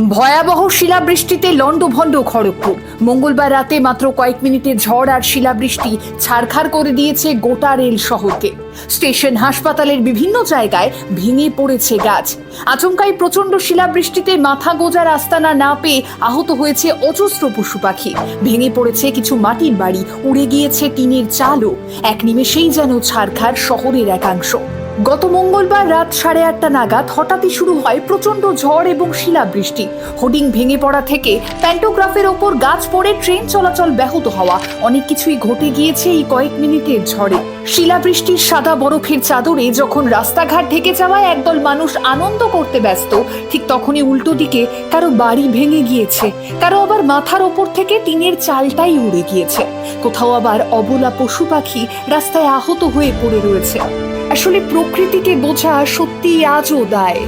ভয়াবহ শিলাবৃষ্টিতে লণ্ডভণ্ড খড়গপুর। মঙ্গলবার রাতে মাত্র কয়েক মিনিটে ঝড় আর শিলাবৃষ্টি ছাড়খাড় করে দিয়েছে গোটা রেল শহরকে। স্টেশন, হাসপাতালের বিভিন্ন জায়গায় ভেঙে পড়েছে গাছ। আচমকাই প্রচণ্ড শিলাবৃষ্টিতে মাথা গোজার আস্তানা না পেয়ে আহত হয়েছে অজস্র পশু পাখি। ভেঙে পড়েছে কিছু মাটির বাড়ি, উড়ে গিয়েছে টিনের চালও। এক নিমেষেই যেন ছাড়খাড় শহরের একাংশ। গত মঙ্গলবার রাত সাড়ে আটটা নাগাদ হঠাৎই শুরু হয় প্রচণ্ড ঝড় এবং শিলাবৃষ্টি। হোর্ডিং ভেঙে পড়া থেকে প্যান্টোগ্রাফের ওপর গাছ পড়ে ট্রেন চলাচল ব্যাহত হওয়া। অনেক কিছুই ঘটে গিয়েছে এই কয়েক মিনিটের ঝড়ে। শিলাবৃষ্টির সাদা বরফের চাদরে যখন রাস্তাঘাট ঢেকে যাওয়ায় একদল মানুষ আনন্দ করতে ব্যস্ত, ঠিক তখনই উল্টো দিকে কারও বাড়ি ভেঙে গিয়েছে, কারও আবার মাথার ওপর থেকে টিনের চালটাই উড়ে গিয়েছে। কোথাও আবার অবলা পশু পাখি রাস্তায় আহত হয়ে পড়ে রয়েছে। আসলে প্রকৃতিকে বোঝা সত্যি আজও দায়।